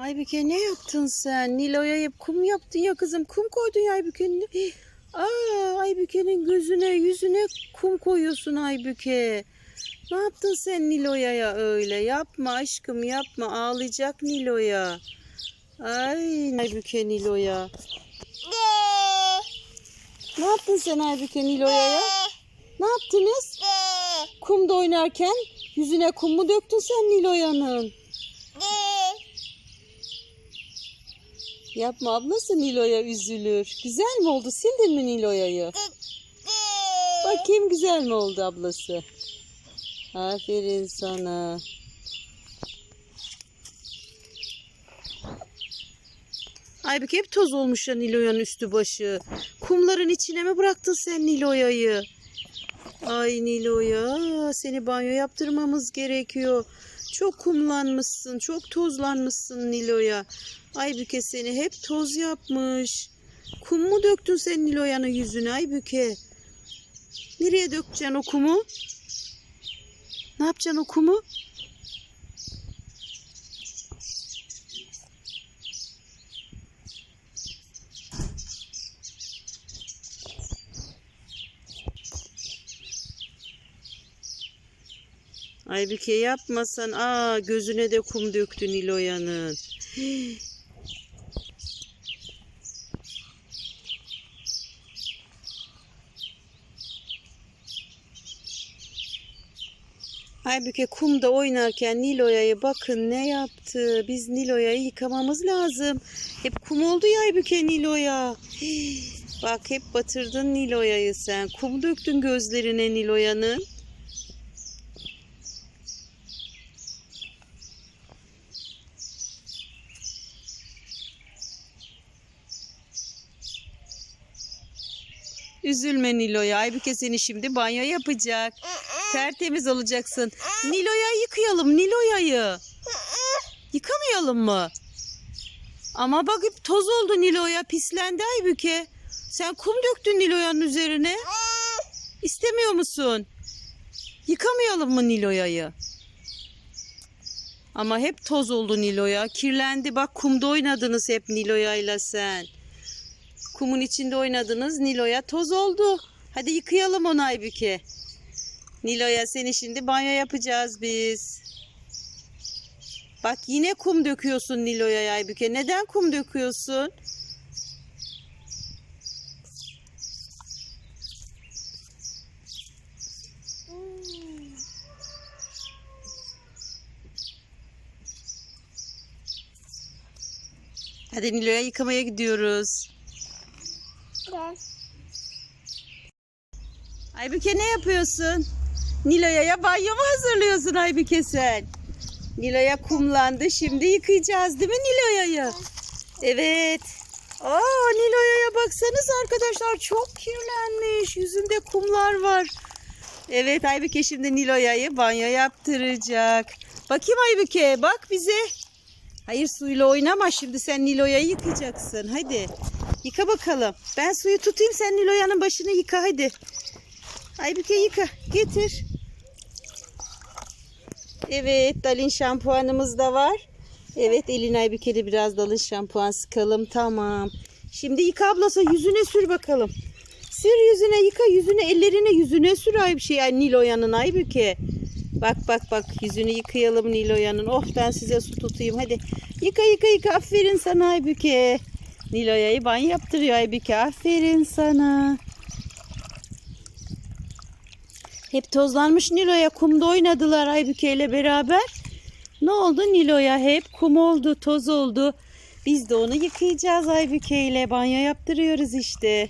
Aybüke ne yaptın sen? Nilo'ya hep kum yaptın ya kızım. Kum koydun ya Aybüke'nin. Aa, Aybüke'nin gözüne yüzüne kum koyuyorsun Aybüke. Ne yaptın sen Nilo'ya öyle? Yapma aşkım yapma. Ağlayacak Nilo'ya. Ay Aybüke Nilo'ya. Ne yaptın sen Aybüke Nilo'ya? Ne yaptınız? Kumda oynarken yüzüne kum mu döktün sen Nilo'yanın? Yapma ablası Nilo'ya üzülür. Güzel mi oldu? Sildin mi Nilo'ya'yı? Bakayım güzel mi oldu ablası? Aferin sana. Aybük hep toz olmuş ya Nilo'yanın üstü başı. Kumların içine mi bıraktın sen Nilo'ya'yı? Ay Nilo'ya seni banyo yaptırmamız gerekiyor. Çok kumlanmışsın, çok tozlanmışsın Nilo'ya. Aybüke seni hep toz yapmış. Kum mu döktün sen Nilo'yanın yüzüne Aybüke? Nereye dökeceksin o kumu? Ne yapacaksın o kumu? Aybüke yapmasan. Aa gözüne de kum döktü Nilo'yanın. Aybüke kumda oynarken Nilo'ya bakın ne yaptı. Biz Nilo'ya'yı yıkamamız lazım. Hep kum oldu ya Aybüke Nilo'ya. Bak hep batırdın Nilo'ya'yı sen. Kum döktün gözlerine Nilo'yanın. Üzülme Nilo'ya. Aybüke seni şimdi banyo yapacak. Tertemiz olacaksın. Nilo'ya yıkayalım Nilo'ya'yı. Yıkamayalım mı? Ama bak toz oldu Nilo'ya. Pislendi Aybüke. Sen kum döktün Nilo'yanın üzerine. İstemiyor musun? Yıkamayalım mı Nilo'ya'yı? Ama hep toz oldu Nilo'ya. Kirlendi. Bak kumda oynadınız hep Nilo'yayla sen. Kumun içinde oynadınız. Nilo'ya toz oldu. Hadi yıkayalım onu Aybüke. Nilo'ya seni şimdi banyo yapacağız biz. Bak yine kum döküyorsun Nilo'ya Aybüke. Neden kum döküyorsun? Hadi Nilo'ya yıkamaya gidiyoruz. Aybüke ne yapıyorsun? Nilo'ya banyo mu hazırlıyorsun Aybüke sen? Nilo'ya kumlandı. Şimdi yıkayacağız değil mi Nilo'ya'yı? Evet. Aa Nilo'ya baksanız arkadaşlar çok kirlenmiş. Yüzünde kumlar var. Evet Aybüke şimdi Nilo'ya'yı banyo yaptıracak. Bakayım Aybüke bak bize. Hayır suyla oynama şimdi sen Nilo'ya'yı yıkayacaksın. Hadi yıka bakalım. Ben suyu tutayım sen Nilo'ya'nın başını yıka hadi. Aybüke yıka getir. Evet Dalin şampuanımız da var. Evet elin Aybüke'de biraz Dalin şampuan sıkalım. Tamam. Şimdi yıka ablası yüzüne sür bakalım. Sür yüzüne yıka yüzüne ellerine yüzüne sür ay bir şey ay Nilo'yanın Aybüke. Bak bak bak yüzünü yıkayalım Nilo'yanın. Oh ben size su tutayım hadi. Yıka yıka yıka aferin sana Aybüke. Nilo'ya'yı banyo yaptırıyor Aybüke. Aferin sana. Hep tozlanmış Nilo'ya kumda oynadılar Aybüke ile beraber. Ne oldu Nilo'ya hep kum oldu toz oldu. Biz de onu yıkayacağız Aybüke ile banyo yaptırıyoruz işte.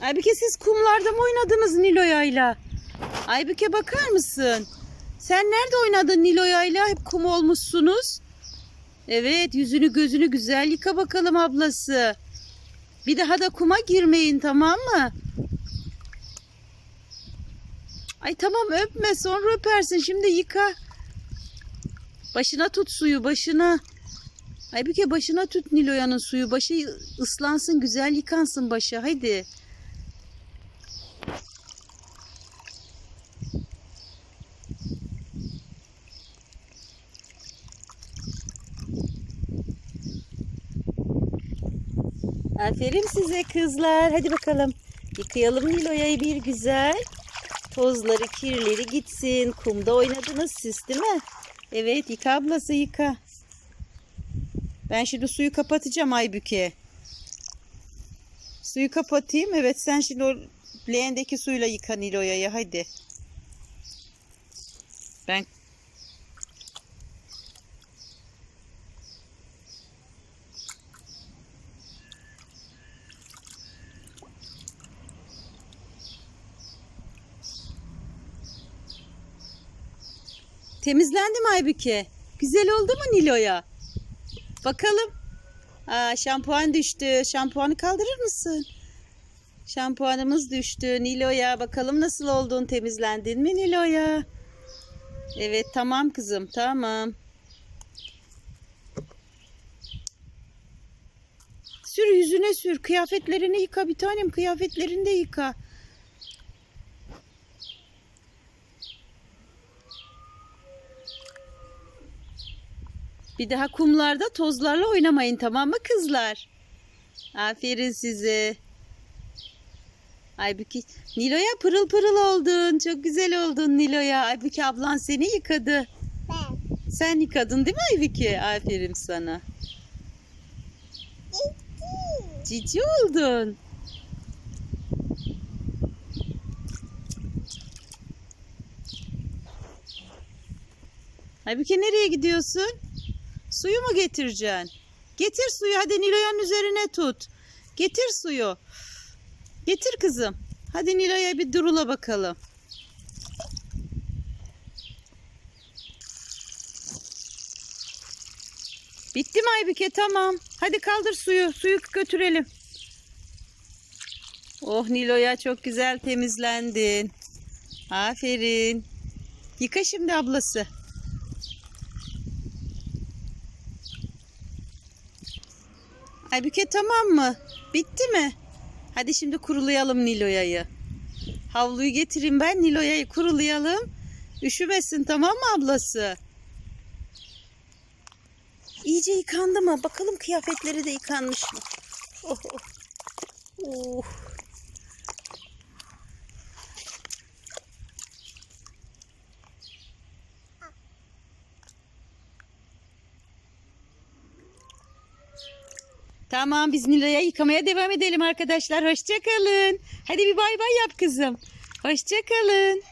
Aybüke siz kumlarda mı oynadınız Nilo'yayla? Aybüke bakar mısın? Sen nerede oynadın Nilo'yayla? Hep kum olmuşsunuz. Evet yüzünü gözünü güzel yıka bakalım ablası. Bir daha da kuma girmeyin tamam mı? Ay tamam öpme sonra öpersin şimdi yıka. Başına tut suyu başına. Aybüke başına tut Niloya'nın suyu. Başı ıslansın güzel yıkansın başı haydi. Aferin size kızlar. Hadi bakalım. Yıkayalım Nilo'ya'yı bir güzel. Tozları, kirleri gitsin. Kumda oynadınız siz değil mi? Evet yıka ablası yıka. Ben şimdi suyu kapatacağım Aybüke. Suyu kapatayım. Evet sen şimdi o leğendeki suyla yıka Nilo'ya'yı hadi. Ben Temizlendi mi Aybüke? Güzel oldu mu Nilo'ya? Bakalım. Aa, şampuan düştü. Şampuanı kaldırır mısın? Şampuanımız düştü. Nilo'ya bakalım nasıl oldun? Temizlendin mi Nilo'ya? Evet tamam kızım tamam. Sür yüzüne sür. Kıyafetlerini yıka bir tanem. Kıyafetlerini de yıka. Bir daha kumlarda tozlarla oynamayın tamam mı kızlar? Aferin size. Aybüke, Nilo'ya pırıl pırıl oldun. Çok güzel oldun Nilo'ya. Aybüke ablan seni yıkadı. Ben. Sen yıkadın değil mi Aybüke? Aferin sana. Cici oldun. Aybüke nereye gidiyorsun? Suyu mu getireceksin? Getir suyu hadi Nilo'yanın üzerine tut. Getir suyu. Getir kızım. Hadi Nilo'ya bir durula bakalım. Bitti mi Aybüke? Tamam. Hadi kaldır suyu. Suyu götürelim. Oh Nilo'ya çok güzel temizlendin. Aferin. Yıka şimdi ablası. Aybüke tamam mı? Bitti mi? Hadi şimdi kurulayalım Nilo'ya'yı. Havluyu getireyim ben Nilo'ya'yı kurulayalım. Üşümesin tamam mı ablası? İyice yıkandı mı? Bakalım kıyafetleri de yıkanmış mı? Oh, oh. Oh. Tamam biz Nilo'ya yıkamaya devam edelim arkadaşlar. Hoşçakalın. Hadi bir bay bay yap kızım. Hoşçakalın.